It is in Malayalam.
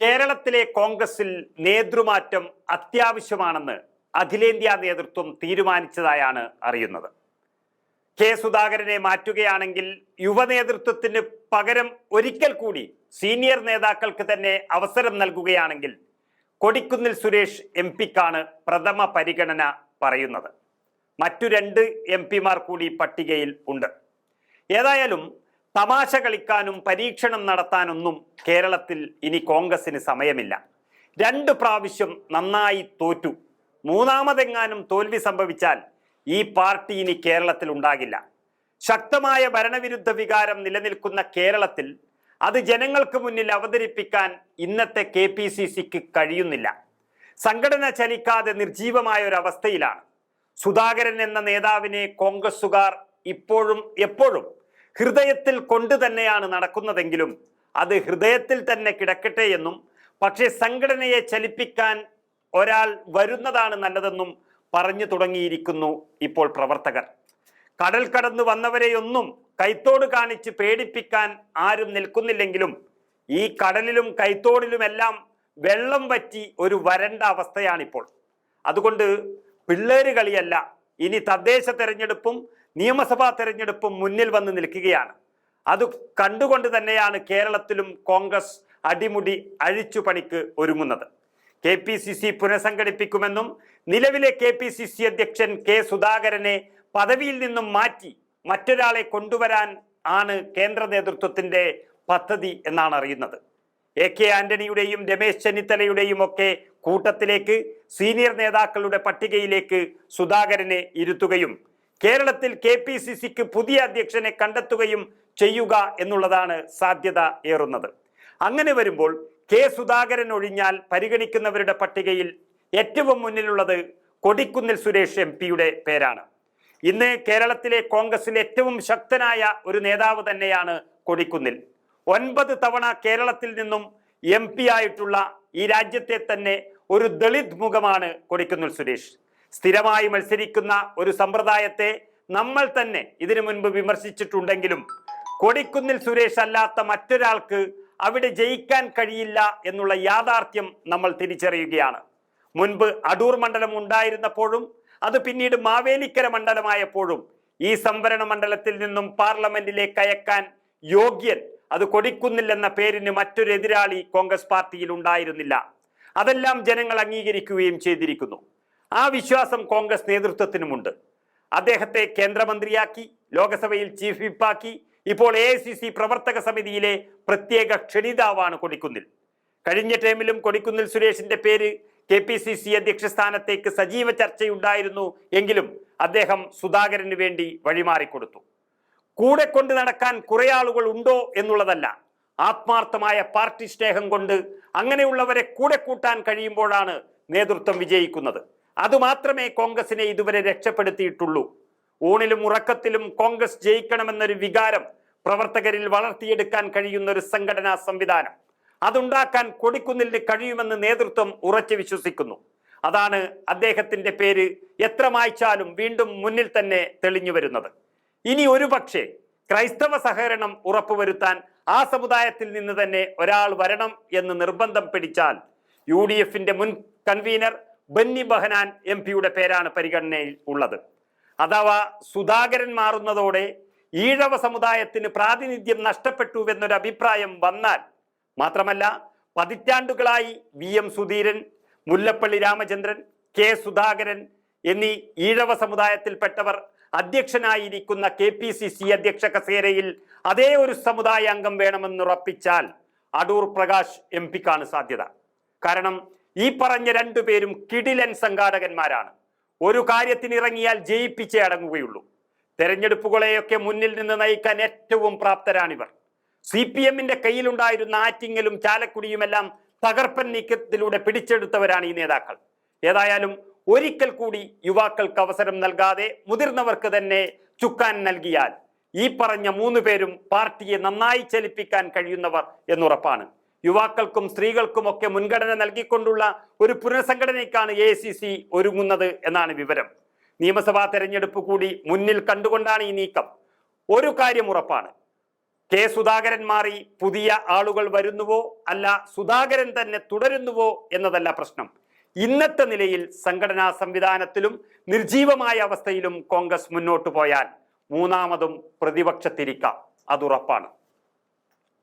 കേരളത്തിലെ കോൺഗ്രസിൽ നേതൃമാറ്റം അത്യാവശ്യമാണെന്ന് അഖിലേന്ത്യാ നേതൃത്വം തീരുമാനിച്ചതായാണ് അറിയുന്നത്. കെ സുധാകരനെ മാറ്റുകയാണെങ്കിൽ യുവനേതൃത്വത്തിന് പകരം ഒരിക്കൽ കൂടി സീനിയർ നേതാക്കൾക്ക് തന്നെ അവസരം നൽകുകയാണെങ്കിൽ കൊടിക്കുന്നിൽ സുരേഷ് എം പിക്കാണ് പ്രഥമ പരിഗണന പറയുന്നത്. മറ്റു രണ്ട് എം പിമാർ കൂടി പട്ടികയിൽ ഉണ്ട്. ഏതായാലും തമാശ കളിക്കാനും പരീക്ഷണം നടത്താനൊന്നും കേരളത്തിൽ ഇനി കോൺഗ്രസിന് സമയമില്ല. രണ്ട് പ്രാവശ്യം നന്നായി തോറ്റു. മൂന്നാമതെങ്ങാനും തോൽവി സംഭവിച്ചാൽ ഈ പാർട്ടി ഇനി കേരളത്തിൽ ഉണ്ടാകില്ല. ശക്തമായ ഭരണവിരുദ്ധ വികാരം നിലനിൽക്കുന്ന കേരളത്തിൽ അത് ജനങ്ങൾക്ക് മുന്നിൽ അവതരിപ്പിക്കാൻ ഇന്നത്തെ കെ പി സി സിക്ക് കഴിയുന്നില്ല. സംഘടന ചലിക്കാതെ നിർജീവമായ ഒരു അവസ്ഥയിലാണ്. സുധാകരൻ എന്ന നേതാവിനെ കോൺഗ്രസുകാർ ഇപ്പോഴും എപ്പോഴും ഹൃദയത്തിൽ കൊണ്ട് തന്നെയാണ് നടക്കുന്നതെങ്കിലും അത് ഹൃദയത്തിൽ തന്നെ കിടക്കട്ടെ എന്നും പക്ഷേ സംഘടനയെ ചലിപ്പിക്കാൻ ഒരാൾ വരുന്നതാണ് നല്ലതെന്നും പറഞ്ഞു തുടങ്ങിയിരിക്കുന്നു ഇപ്പോൾ പ്രവർത്തകർ. കടൽ കടന്നു വന്നവരെയൊന്നും കൈത്തോട് കാണിച്ച് പേടിപ്പിക്കാൻ ആരും നിൽക്കുന്നില്ലെങ്കിലും ഈ കടലിലും കൈത്തോടിലുമെല്ലാം വെള്ളം വറ്റി ഒരു വരണ്ട അവസ്ഥയാണിപ്പോൾ. അതുകൊണ്ട് പിള്ളേര് കളിയല്ല ഇനി തദ്ദേശ തെരഞ്ഞെടുപ്പും നിയമസഭാ തെരഞ്ഞെടുപ്പും മുന്നിൽ വന്ന് നിൽക്കുകയാണ്. അത് കണ്ടുകൊണ്ട് തന്നെയാണ് കേരളത്തിലും കോൺഗ്രസ് അടിമുടി അഴിച്ചു പണിക്ക് ഒരുങ്ങുന്നത്. കെ പി സി സി പുനഃസംഘടിപ്പിക്കുമെന്നും നിലവിലെ കെ പി സി സി അധ്യക്ഷൻ കെ സുധാകരനെ പദവിയിൽ നിന്നും മാറ്റി മറ്റൊരാളെ കൊണ്ടുവരാൻ ആണ് കേന്ദ്ര നേതൃത്വത്തിന്റെ പദ്ധതി എന്നാണ് അറിയുന്നത്. എ കെ ആന്റണിയുടെയും രമേശ് ചെന്നിത്തലയുടെയും ഒക്കെ കൂട്ടത്തിലേക്ക് സീനിയർ നേതാക്കളുടെ പട്ടികയിലേക്ക് സുധാകരനെ ഇരുത്തുകയും കേരളത്തിൽ കെ പി സി സിക്ക് പുതിയ അധ്യക്ഷനെ കണ്ടെത്തുകയും ചെയ്യുക എന്നുള്ളതാണ് സാധ്യത ഏറുന്നത്. അങ്ങനെ വരുമ്പോൾ കെ സുധാകരൻ ഒഴിഞ്ഞാൽ പരിഗണിക്കുന്നവരുടെ പട്ടികയിൽ ഏറ്റവും മുന്നിലുള്ളത് കൊടിക്കുന്നിൽ സുരേഷ് എം പിയുടെ പേരാണ്. ഇന്ന് കേരളത്തിലെ കോൺഗ്രസിലെ ഏറ്റവും ശക്തനായ ഒരു നേതാവ് തന്നെയാണ് കൊടിക്കുന്നിൽ. ഒൻപത് തവണ കേരളത്തിൽ നിന്നും എം ആയിട്ടുള്ള ഈ രാജ്യത്തെ തന്നെ ഒരു ദളിത് മുഖമാണ് കൊടിക്കുന്നിൽ സുരേഷ്. സ്ഥിരമായി മത്സരിക്കുന്ന ഒരു സമ്പ്രദായത്തെ നമ്മൾ തന്നെ ഇതിനു മുൻപ് വിമർശിച്ചിട്ടുണ്ടെങ്കിലും കൊടിക്കുന്നിൽ സുരേഷ് അല്ലാത്ത മറ്റൊരാൾക്ക് അവിടെ ജയിക്കാൻ കഴിയില്ല എന്നുള്ള യാഥാർത്ഥ്യം നമ്മൾ തിരിച്ചറിയുകയാണ്. മുൻപ് അടൂർ മണ്ഡലം ഉണ്ടായിരുന്നപ്പോഴും അത് പിന്നീട് മാവേലിക്കര മണ്ഡലമായപ്പോഴും ഈ സംവരണ മണ്ഡലത്തിൽ നിന്നും പാർലമെന്റിലേക്ക് അയക്കാൻ യോഗ്യൻ അത് കൊടിക്കുന്നില്ലെന്ന പേരിന് മറ്റൊരു എതിരാളി കോൺഗ്രസ് പാർട്ടിയിൽ ഉണ്ടായിരുന്നില്ല. അതെല്ലാം ജനങ്ങൾ അംഗീകരിക്കുകയും ചെയ്തിരിക്കുന്നു. ആ വിശ്വാസം കോൺഗ്രസ് നേതൃത്വത്തിനുമുണ്ട്. അദ്ദേഹത്തെ കേന്ദ്രമന്ത്രിയാക്കി ലോക്സഭയിൽ ചീഫ് വിപ്പാക്കി ഇപ്പോൾ എ പ്രവർത്തക സമിതിയിലെ പ്രത്യേക ക്ഷണിതാവാണ് കൊടിക്കുന്നിൽ. കഴിഞ്ഞ ടൈമിലും കൊടിക്കുന്നിൽ സുരേഷിന്റെ പേര് കെ പി സി സി അധ്യക്ഷ സ്ഥാനത്തേക്ക് സജീവ ചർച്ചയുണ്ടായിരുന്നു എങ്കിലും അദ്ദേഹം സുധാകരന് വേണ്ടി വഴിമാറിക്കൊടുത്തു. കൂടെ കൊണ്ട് നടക്കാൻ കുറെ ആളുകൾ ഉണ്ടോ എന്നുള്ളതല്ല ആത്മാർത്ഥമായ പാർട്ടി സ്നേഹം കൊണ്ട് അങ്ങനെയുള്ളവരെ കൂടെ കൂട്ടാൻ കഴിയുമ്പോഴാണ് നേതൃത്വം വിജയിക്കുന്നത്. അതുമാത്രമേ കോൺഗ്രസിനെ ഇതുവരെ രക്ഷപ്പെടുത്തിയിട്ടുള്ളൂ. ഊണിലും ഉറക്കത്തിലും കോൺഗ്രസ് ജയിക്കണമെന്നൊരു വികാരം പ്രവർത്തകരിൽ വളർത്തിയെടുക്കാൻ കഴിയുന്ന ഒരു സംഘടനാ സംവിധാനം. അതുണ്ടാക്കാൻ കൊടിക്കുന്നിലിന് കഴിയുമെന്ന് നേതൃത്വം ഉറച്ചു വിശ്വസിക്കുന്നു. അതാണ് അദ്ദേഹത്തിന്റെ പേര് എത്ര മായ്ച്ചാലും വീണ്ടും മുന്നിൽ തന്നെ തെളിഞ്ഞു വരുന്നത്. ഇനി ഒരു പക്ഷേ ക്രൈസ്തവ സഹകരണം ഉറപ്പുവരുത്താൻ ആ സമുദായത്തിൽ നിന്ന് തന്നെ ഒരാൾ വരണം എന്ന് നിർബന്ധം പിടിച്ചാൽ യു ഡി എഫിന്റെ മുൻ കൺവീനർ ബന്നി ബഹനാൻ എം പിയുടെ പേരാണ് പരിഗണനയിൽ ഉള്ളത്. അഥവാ സുധാകരൻ മാറുന്നതോടെ ഈഴവ സമുദായത്തിന് പ്രാതിനിധ്യം നഷ്ടപ്പെട്ടുവെന്നൊരു അഭിപ്രായം വന്നാൽ മാത്രമല്ല പതിറ്റാണ്ടുകളായി V M Sudheeran Mullappally Ramachandran K Sudhakaran എന്നീ ഈഴവ സമുദായത്തിൽപ്പെട്ടവർ അധ്യക്ഷനായിരിക്കുന്ന കെ പി സി സി അധ്യക്ഷ കസേരയിൽ അതേ ഒരു സമുദായ അംഗം വേണമെന്നുറപ്പിച്ചാൽ അടൂർ പ്രകാശ് എം പിക്കാണ് സാധ്യത. കാരണം ഈ പറഞ്ഞ രണ്ടുപേരും കിടിലൻ സംഘാടകന്മാരാണ്. ഒരു കാര്യത്തിന് ഇറങ്ങിയാൽ ജയിപ്പിച്ചേ അടങ്ങുകയുള്ളൂ. തെരഞ്ഞെടുപ്പുകളെയൊക്കെ മുന്നിൽ നിന്ന് നയിക്കാൻ ഏറ്റവും പ്രാപ്തരാണിവർ. സി പി എമ്മിന്റെ കയ്യിലുണ്ടായിരുന്ന ആറ്റിങ്ങലും ചാലക്കുടിയുമെല്ലാം തകർപ്പൻ നീക്കത്തിലൂടെ പിടിച്ചെടുത്തവരാണ് ഈ നേതാക്കൾ. ഏതായാലും ഒരിക്കൽ കൂടി യുവാക്കൾക്ക് അവസരം നൽകാതെ മുതിർന്നവർക്ക് തന്നെ ചുക്കാൻ നൽകിയാൽ ഈ പറഞ്ഞ മൂന്ന് പേരും പാർട്ടിയെ നന്നായി ചലിപ്പിക്കാൻ കഴിയുന്നവർ എന്നുറപ്പാണ്. യുവാക്കൾക്കും സ്ത്രീകൾക്കും ഒക്കെ മുൻഗണന നൽകിക്കൊണ്ടുള്ള ഒരു പുനഃസംഘടനയ്ക്കാണ് എ ഒരുങ്ങുന്നത് എന്നാണ് വിവരം. നിയമസഭാ തെരഞ്ഞെടുപ്പ് കൂടി മുന്നിൽ കണ്ടുകൊണ്ടാണ് ഈ നീക്കം. ഒരു കാര്യം ഉറപ്പാണ്. കെ സുധാകരൻ മാറി പുതിയ ആളുകൾ വരുന്നുവോ അല്ല സുധാകരൻ തന്നെ തുടരുന്നുവോ എന്നതല്ല പ്രശ്നം. ഇന്നത്തെ നിലയിൽ സംഘടനാ സംവിധാനത്തിലും നിർജീവമായ അവസ്ഥയിലും കോൺഗ്രസ് മുന്നോട്ടു പോയാൽ മൂന്നാമതും പ്രതിപക്ഷത്തിരിക്കാം. അതുറപ്പാണ്.